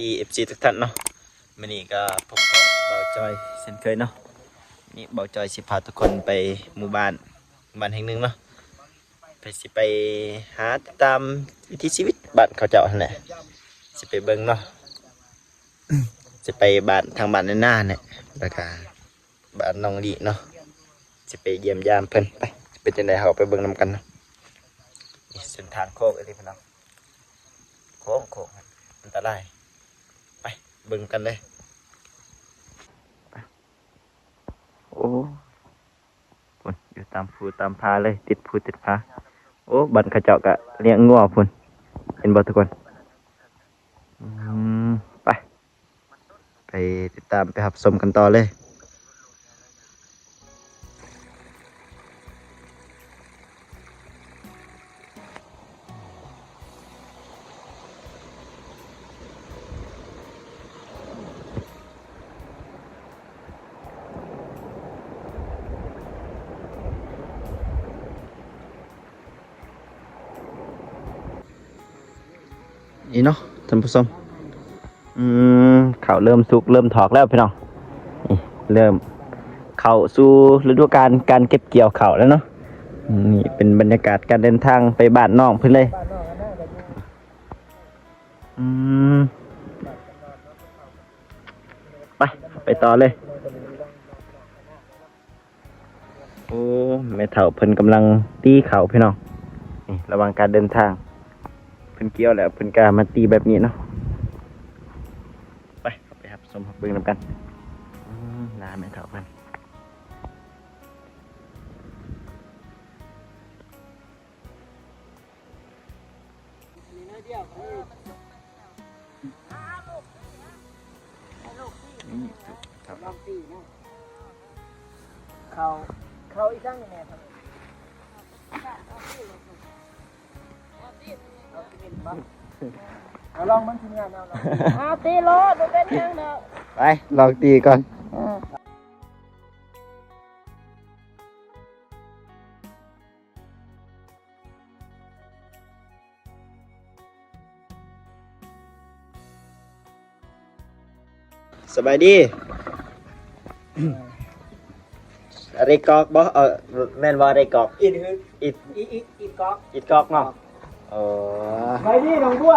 ดีสวัสดี FC ทุกท่านเนาะมื้อนี้ก็พบกับเบาจอยเช่นเคยเนาะนี่เบาจอยสิพาทุกคนไปหมู่บ้านบ้านแห่งหนึ่งเนาะไปสิไปหาตามวิถีชีวิตบ้านเขาเจ้าหั่นแหละสิไปเบิ่งเนาะสิไปบ้านทางบ้านในหน้าเนี่ยแล้วก็บ้านน้องลีเนาะสิไปเยี่ยมยามเพิ่นไปสิเป็นจังไดเฮาไปเบิ่งนํกันเนาะเส้นทางโคกอ้ที่พี่น้องโค้งโค้งอันตราย เบิ่งกันเลย โอ้พุ่นอยู่ตามภูตามพาเลย ติดภูติดพาโอ้ บันเขาเจาะกะเลี้ยงงัวพุ่นเห็นบ่ทุกคนอืมไป ไปติดตามไปหับสมกันต่อเลย นี่เนาะท่านผู้ชมอืมเขาวเริ่มสุกเริ่มถอกแล้วพี่น้องนี่เริ่มเข้าสู่ฤดูกาลการเก็บเกี่ยวข้าวแล้วเนาะนี่เป็นบรรยากาศการเดินทางไปบ้านน้องเพิ่นเลยอืมไปไปต่อเลยโอ้แม่เฒ่าเพิ่นกำลังตีเข่าพี่น้องระวังการเดินทาง พิ่นเกี่ยวแล้วเพิ่นกล้ามาตีแบบนี้เนาะไปเอาไปครับสมหักเบิ่งนำกันอืมลาแม่เฒ่าเพิ่นนี่ถูกเฒ่าลองตีนะเขาเขาอีกครั้งหนึงแม่ครับ เอาลองมันทีมงานเอาลองเอาตีโลดดูเป็นยังเนาะไปลองตีก่อนสบายดีอะไรกอกบ่เออแม่นว่าอะไรกอกอิดฮึอิดอีอีอีก๊อกอิดกอกเนาะ เออไปนี่น้องบัว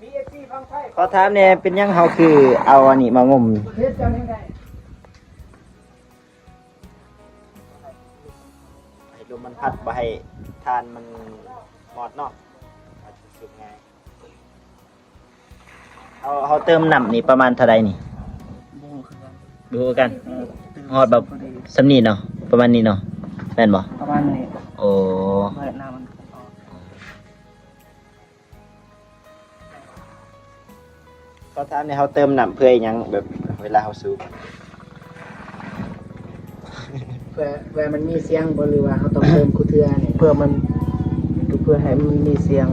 มีเอฟซีฟังไทยขอถามเนี่ยเป็นยังเฮาคือเอาอันนี้มางมเทศจังยังไงให้ลมมันพัดบ่ให้ทานมันหมอดเนาะอาจจะสุกง่ายเอาเอาเติมน้ำนี่ประมาณเท่าใดนี่บูคือกันดูกันฮอดแบบสำนีเนาะประมาณนี้เนาะแม่นบ่ประมาณนี้โอ้เมื่อหน้ามัน ออกขอถามเนี่ยเฮาเติมน้ำเพื่อหยังแบบเวลาเฮาสูบเพื่อเพื่อมันมีเสียงบ่หรือว่าเขาต้องเติมคูเทือเนี่ยเพื่อมันเพื่อให้มันมีเสียง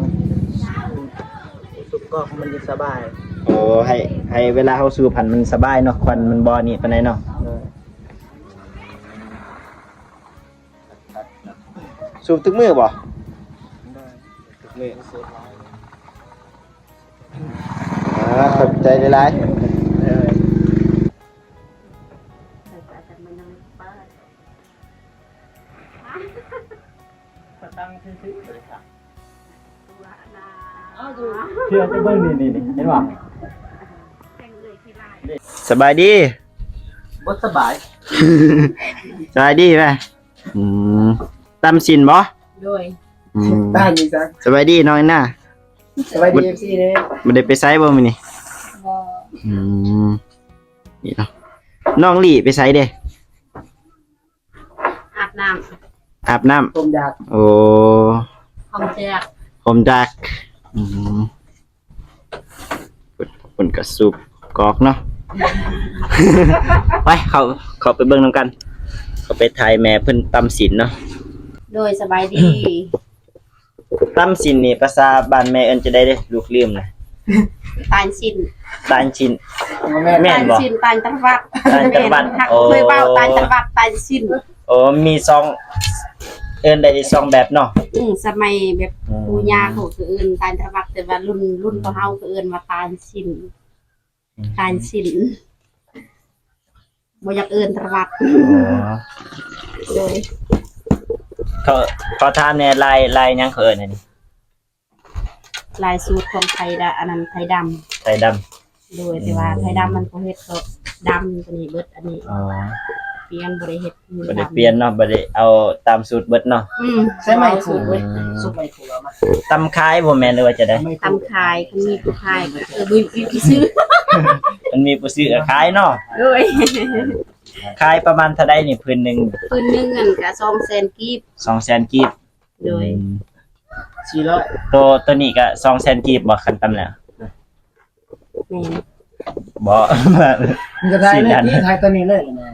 สุกก๊อกมันจะสบายโอ้ให้ให้เวลาเฮาสูบผันมันสบายเนาะควันมันบ่นี่ปานใดเนาะเลยสูบทุกมื้อบ่ได้ทุกมื้อ อ่าขอบใจหลายเลยตั้งชื่อเลยค่ะเอาดูๆเชื่อจะเบิ่งนี่ๆๆเห็นบ่สบายดีบสบาย สบายดีไหมอืมตำสินบ่โดยอืมได้มีจังสบายดีน้อยน่าสบายดีเอฟซีเนี่ยบ่ได้ไปไสบ่มื้อนี้บ่ อืมนี่เนาะน้องหลี่ไปไสเด้อาบน้อาบน้ำผมอยากโอ้ำห้องแจกผมจักอืมฝนกระสุบกอกเนาะ ไปเขาเขาไปเบิ่งนํกัน เขาไปถ่ายแม่เพิ่นตำสินเนาะโดยสบายดี ตำสินนี่ภาษาบ้านแม่เอิ้นจะได้เด้ลูกลืมนะ ตาลชินตาลชินแม่แม่ตานลบ่ ชินตาลจังหวัดตาลจังหวัดหักโอ้ เคยเว้าตาลจังหวัดตาลชินโอ้มีสอง เอิ้นได้สองแบบเนาะ อืมสมัยแบบปูยาเขาคืออื่นตาลตะวักแต่ว่ารุ่นรุ่นของเฮาคืออื่นว่าตาลสินตาลสินบ่อยากเอิ้นตะวักอ๋อโดยเขาเขาถามแน่ลายลายหยังเขาเอิ้นอันนี้ ลายสูตรของไทยดะอันนั้นไทยดำใส่ดำโดยแต่ว่าไทยดำมันก็เฮ็ดก็ดำตัวนี้เบิดอันนี้อ๋อเปลี่ยนบ่ได้เฮ็ดมือบ่ได้ดำเปลี่ยนเนาะบ่ได้เอาตามสูตรเบิดเนาะอืมใช่ไหมสูถูตกรเว้เว้ยยซุปไม่ถูกเอามาตำคายบ่แม่นหรือว่าจะได้ ไม่ถูกตำคายก็มีผู้คายก็เออมีมีซื้อมันมีผู้ซื้อก็ขายเนาะโดยขายประมาณเท่าใดนี่พื้นหนึงปืนหนึงอันก็200,000กีบ200,000กีบโดยอืม สี่ร้อยตัวตัวนี้ก็200,000กีบบ่คันตำแล้วแม่นบ่ มันจะทายสี่เลยด้านที่ทายตัวนี้เลยนะ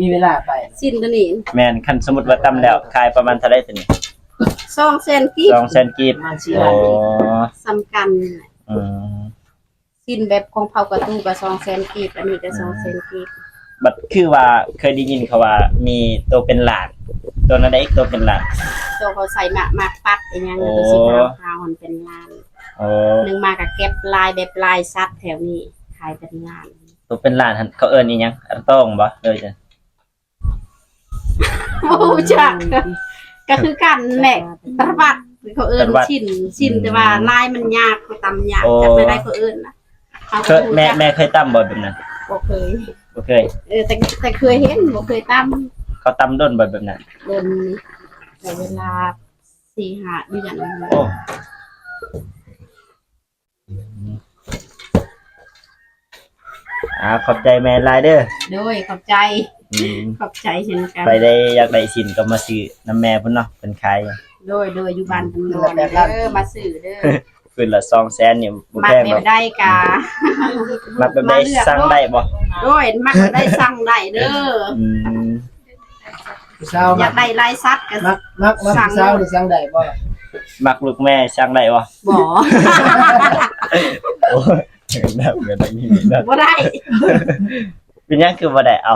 มีเวลาไปสิ้นตัวนี้แม่นคันสมมุติว่าตำแล้วขายประมาณเท่าใดตัวนี้200,000กีบ200,000กีบประมาณสี่โอ้ล้านสำคัญอืมสิ้นแบบของเผากระตู้ก็200,000กีบอันนี้ก็200,000กีบบัดคือว่าเคยได้ยินเขาว่ามีตัวเป็นหลาน ตัวนั้นได้อีกตัวเป็นหลานตัวเขาใส่หมากหมากปัดอีหยังโอ้ตัวสีขาวขาวมันเป็นลานโอ้หนึงมากับเก็บลายแบบลายซัดแถวนี้ขายเป็นลานตัวเป็นหลานหั่นเขาเอิ้นอีหยังอันต้องบ่เลยจ้ะโอ้จักก็คือกันแหละตะบัดเขาเอิ้นชิ้นชิ้นแต่ว่าลายมันยากเขาตำยากจักไปได้เขาเอิ้นนะเขาเคก็ยรู้แม่จักแม่เคยตำบ่แบบนั้นบ่เคยบ่เคยเออแต่แต่เคยเห็นบ่เคยตำ เขาตำด้นบ่แบบนั้นเดินแต่เวลาสี่หาเดือนโอ้อ่าขอบใจแม่หลายเด้อโดยขอบใจอืมขอบใจเช่นกัน ไปได้อยากได้สินก็มาซื้อน้ำแม่พุ่นเนาะเป็นขายโดยโดยอยู่บ้านบุญนอนเด้อมาซื้อเด้อคืนละ200,000นี่บ่มาแพงแบหรอบกได้กามาแบบได้สั่งได้บ่โดยมักได้สั่งได้เด้อ อืม ผู้สาวอมัยากกได้ลายซัดก็มักมักมักสั่งผู้สาวนี่สั่งได้บ่มักลูกแม่สั่งได้บ่บ่ โอ้ยแบบเงินอะไรนี่แบบบ่ได้ เป็นหยังคือบ่ได้เอา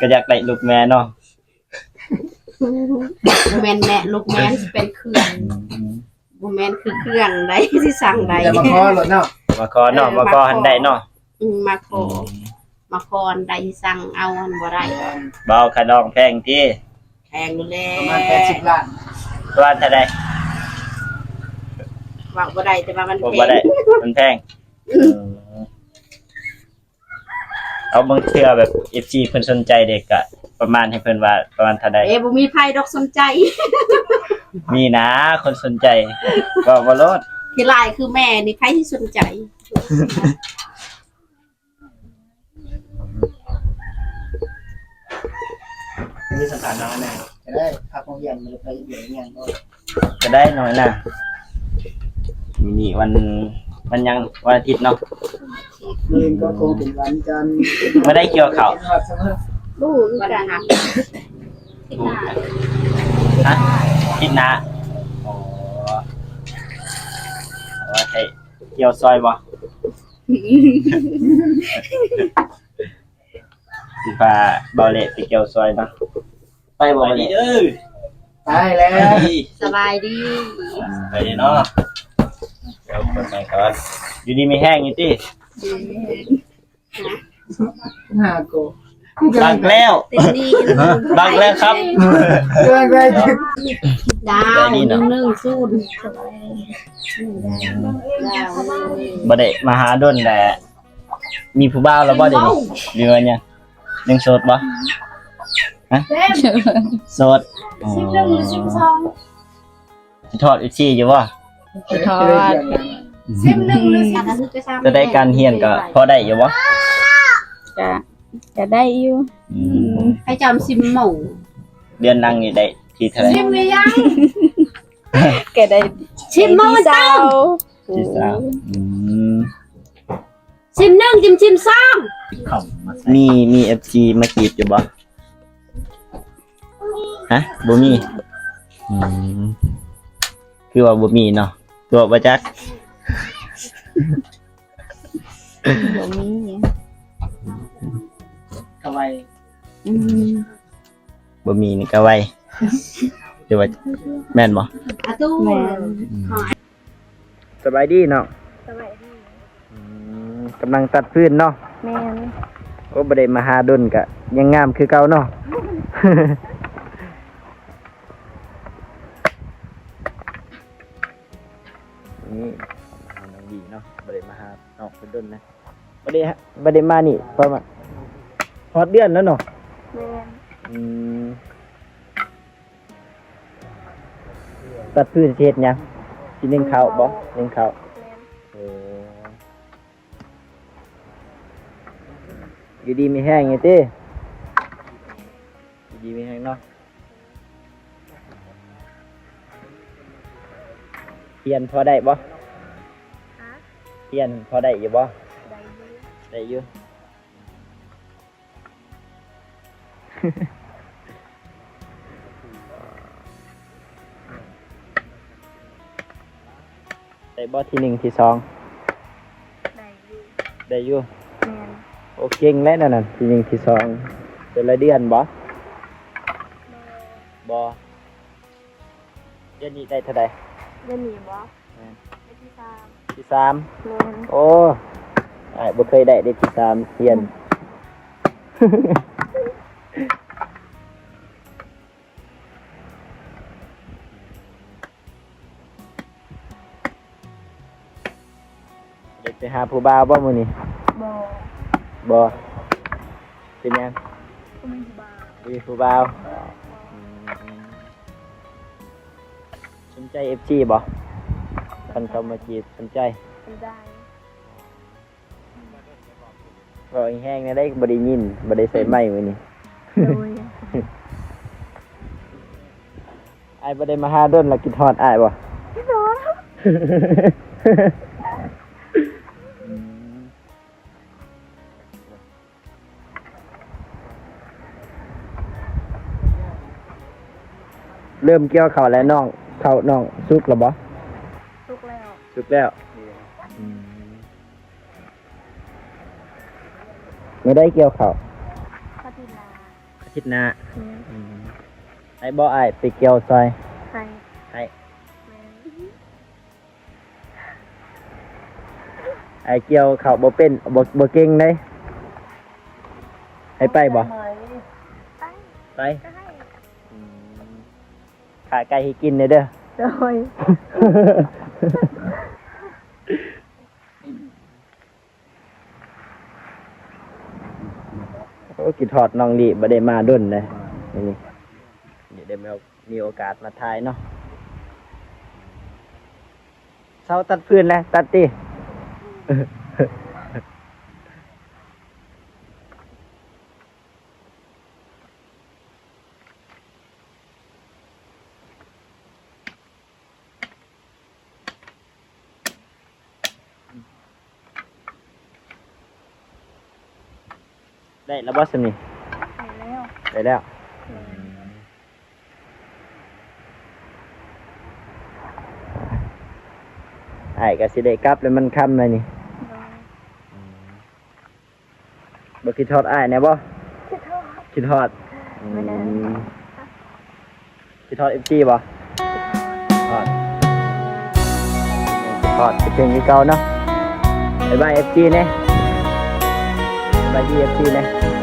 ก็อยากได้ลูกแม่เนาะบ่แม่นแม่ลูกแม่นสิเป็นเครื่องบ่แม่นคือเครื่องได้สิสั่งได้แต่มาขอรถเนาะมาขอเนาะมาขอหันได้เนาะอืมมาขอมาขอนได้สิสั่งเอาอันบ่ได้เบาขนองแพงที่แพงอยู่แล้ประวมาณ80ล้านว่าเท่าใดว่าบ่ได้แต่ว่ามันบ่แพบ่งได้มันแพงเอาบางเทื่อแบบ FC เพิ่นสนใจเด็กอะประมาณให้เพิ่นว่าประมาณเท่าใดเอ้บ่มีไผดอกสนใจ มีนะ คนสนใจก็บ่ลดที่ลายคือแม่นี่ใครที่สนใจ มีสถานะแม่จะได้พักโรงเรียนหรือไปอยู่เรียนบ่จะได้น้อยนะนี่นี่วันวันยังวันอาทิตย์เนาะเรียนก็คงเป็นวันจันทร์ไม่ได้เกี่ยวเขาวรู้วันหักที่หน้าฮะคิดนะอ๋อว่าใช่เกี่ยวซอยบ่สิพาเบาเละไปเกี่ยวซอยเนาะ ไปบ่เบาเละตายแล้ว สบายดีไปดิเนาะเดี๋ยวคนใหม่ก่อนอยู่ดีมีแห้งอยู่ติหาโกบังแล้วเต็มนี่บังแล้วครับเรื่องอะไรดาวหนึ่งหนึ่งศูนย์ดาวบ่ได้มาหาดนแต่มีผู้บ่าวแล้วบ่เดี๋ยวนี้หรือว่าเนี่ยยังโสดบ่ ฮะโสดอ๋อสิบหนึ่งหรือสิบสองทอดอีกทีอยู่บ่ทอดสิบหนึ่งหรือสิบสามจะได้การเฮียนก็พอได้อยู่บ่จะจะได้อยู่อืมให้จำซิมหมูเดือนนั่งนี่ได้ทีเท่าไหร่ซิมเลยยังแกได้ชิมหมูได้จ้าเศร้าที่สามอืมชิมหนึ่งชิมชิมสองมีมี FG มาจีบอยู่บ่ ฮะบ่มีอืมคือว่าบ่มีเนาะตัวบ่จักบ่มีกะไวอืมบ่มีนี่ก็ไว้หรือว่าแม่นบ่อาตู้แม่ขอสบายดีเนาะสบายดีอืมกำลังตัดพื้นเนาะแม่นโอ้บ่ได้มาหาดนกะยังงามคือเก่าเนาะ ดีเนาะบ่ได้มาหาน้องเพิ่นดนนะบ่ได้ฮะบ่ได้มานี่ประมาณฮอดเดือนแล้วเนาะแม่นอืมตัดพื้นสิเฮ็ดหยังสินึ่งข้าวบ่นึ่งข้าว แม่นเอออยู่ดีมีแห้งไงเต้อยู่ดีมีแห้งเนาะเพียนพอได้บ่ฮะ เพียนพอได้อยู่บ่ได้อยู่ได้อยู่ ได้บ่ที่หนึ่งที่สองได้อยู่ได้อยู่แม่นโอเก่งแล้วนั่นน่ะที่หนึ่งที่สองเป็นละเดือนบ่แม่บ่เดือนนี้ได้เท่าใดเดี๋ยวนี้บ่แม่น ไปที่สามที่สามแม่นโอ้ไอ้ายบ่เคยได้ได้ที่สามเพียน เด็กไปหาผู้บ่าวบ่มื้อนี้บ่บ่เป็นหยังก็มีบามีผู้บ่าวอืมสนใจ FG บ่ คันเข้ามาจีบสนใจเป็นได้บ่แห้งๆนะได้บ่ได้ยินบ่ได้ใส่ไม้มื้อนี้โดยอ้ายบ่ได้มาหาดนแล้วกินฮอดอ้ายบ่พี่น้องเริ่มเกี่ยวข้าวแล้วน้องข้าวน้องสุกแล้วบ่ทุกแล้ว สุกแล้วไม่ได้เกี่ยวข้าวพัฒนาอาทิตย์หน้าแม่นไอ้บ่อ้ายไปเกี่ยวซอยให้ให้แม่นไอ้เกี่ยวข้าวบ่เป็นบ่บ่เก่งเด้ให้ไปบ่ไปไปก็ให้ขาไก่ให้กินเด้อเด้อ โดย โอ้ กินทอดน้องดีบ่ได้มาดุนเลยนี่เดี๋ยวได้มีโอกาสมาถ่ายเนาะเสาตัดพื้นแล้วตัดตี แล้วบอสนี่ให้แล้วได้แล้วไอ้ก็สิได้กลับแล้วมันค่ำเลยนี่โดยบ่คิดทอดอ้ายแน่บ่คิดโทษคิดทอดไม่ได้อืมคิดทอด FG บ่ทอดทอดเป็นเพลงที่เก่าเนาะบ๊ายบาย FG เน่บ๊าย บายดี FG เน่